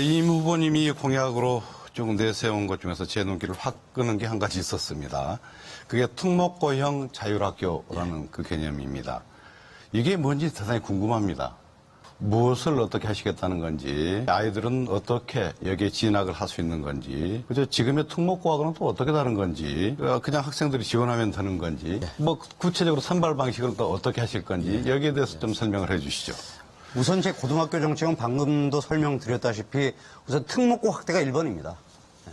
임 후보님이 공약으로 쭉 내세운 것 중에서 제 눈길을 확 끄는 게 한 가지 있었습니다. 그게 특목고형 자율학교라는 그 개념입니다. 이게 뭔지 대단히 궁금합니다. 무엇을 어떻게 하시겠다는 건지, 아이들은 어떻게 여기에 진학을 할 수 있는 건지, 그죠? 지금의 특목고하고는 또 어떻게 다른 건지, 어, 그냥 학생들이 지원하면 되는 건지, 뭐 구체적으로 선발 방식은 또 어떻게 하실 건지, 여기에 대해서 좀 설명을 해 주시죠. 우선 제 고등학교 정책은 방금도 설명드렸다시피 우선 특목고 확대가 1번입니다.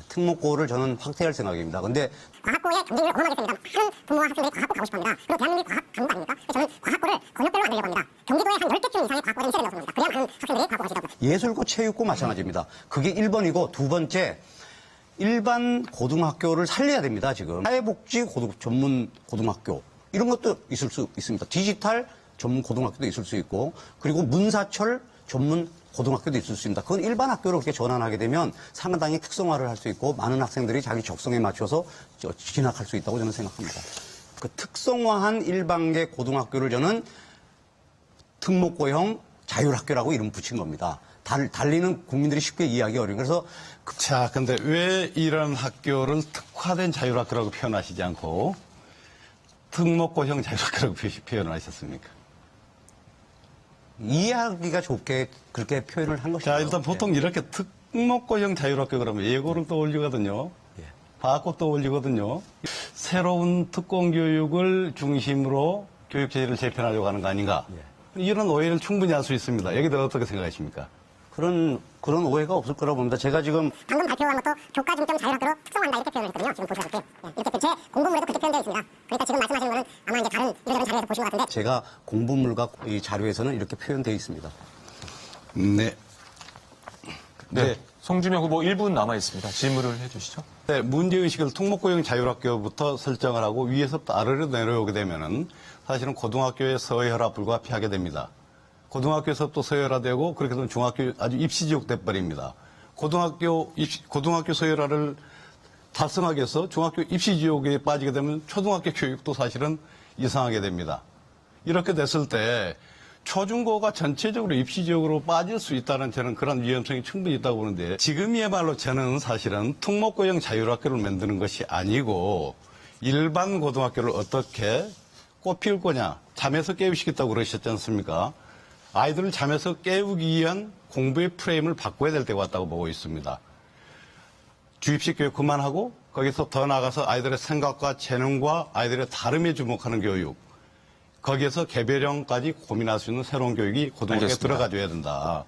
특목고를 저는 확대할 생각입니다. 근데 과학고의 경쟁률을 셉니다. 많은 부모와 학생들이 과학고 가고 싶어 합니다. 그리고 대한민국이 과학 강국 아닙니까? 저는 과학고를 권역별로 만들려고 합니다. 경기도에 한 10개쯤 이상의 과학고가 된다고 봅니다. 그래야 많은 학생들이 과학고 가시다고 예술고 체육고 마찬가지입니다. 그게 1번이고 두 번째 일반 고등학교를 살려야 됩니다. 지금 사회복지 고등, 전문 고등학교 이런 것도 있을 수 있습니다. 디지털 전문 고등학교도 있을 수 있고 그리고 문사철 전문 고등학교도 있을 수 있습니다. 그건 일반 학교로 그렇게 전환하게 되면 상당히 특성화를 할 수 있고 많은 학생들이 자기 적성에 맞춰서 저- 진학할 수 있다고 저는 생각합니다. 그 특성화한 일반계 고등학교를 저는 특목고형 자율학교라고 이름 붙인 겁니다. 달, 달리는 국민들이 쉽게 이해하기 어려운 그래서 그- 자, 근데 왜 이런 학교를 특화된 자율학교라고 표현하시지 않고 특목고형 자율학교라고 표- 표현을 하셨습니까? 이해하기가 좋게 그렇게 표현을 한 것이죠. 자, 일단 보통 이렇게 특목고형 자율학교 그러면 예고를 떠올리거든요. 과학고 떠올리거든요. 새로운 특공교육을 중심으로 교육체제를 재편하려고 하는 거 아닌가. 이런 오해를 충분히 할 수 있습니다. 여기 대해 어떻게 생각하십니까? 그런 그런 오해가 없을 거라고 봅니다. 제가 지금 방금 발표한 것도 교과 중점 자율학교로 특성화한다 이렇게 표현을 했거든요. 지금 보시다시피 예, 이렇게 제 공부물에도 그렇게 표현되어 있습니다. 그러니까 지금 말씀하시는 거는 자료에서 보신 것 같은데 제가 공부물과 이 자료에서는 이렇게 표현되어 있습니다. 네. 네. 송주명 후보 1분 남아 있습니다. 질문을 해주시죠. 네, 문제의식을 특목고형 자율학교부터 설정을 하고 위에서부터 아래로 내려오게 되면은 사실은 고등학교의 서열화 불가피하게 됩니다. 고등학교에서부터 서열화되고 그렇게 되면 중학교 아주 입시지옥 돼버립니다. 고등학교 입시, 고등학교 서열화를 달성하기 위해서 중학교 입시지옥에 빠지게 되면 초등학교 교육도 사실은 이상하게 됩니다. 이렇게 됐을 때 초중고가 전체적으로 입시 지역으로 빠질 수 있다는 저는 그런 위험성이 충분히 있다고 보는데 지금이야말로 저는 사실은 특목고형 자율학교를 만드는 것이 아니고 일반 고등학교를 어떻게 꽃피울 거냐 잠에서 깨우시겠다고 그러셨지 않습니까? 아이들을 잠에서 깨우기 위한 공부의 프레임을 바꿔야 될 때가 왔다고 보고 있습니다. 주입식 교육 그만하고 거기서 더 나가서 아이들의 생각과 재능과 아이들의 다름에 주목하는 교육 거기에서 개별형까지 고민할 수 있는 새로운 교육이 고등학교에. 들어가줘야 된다.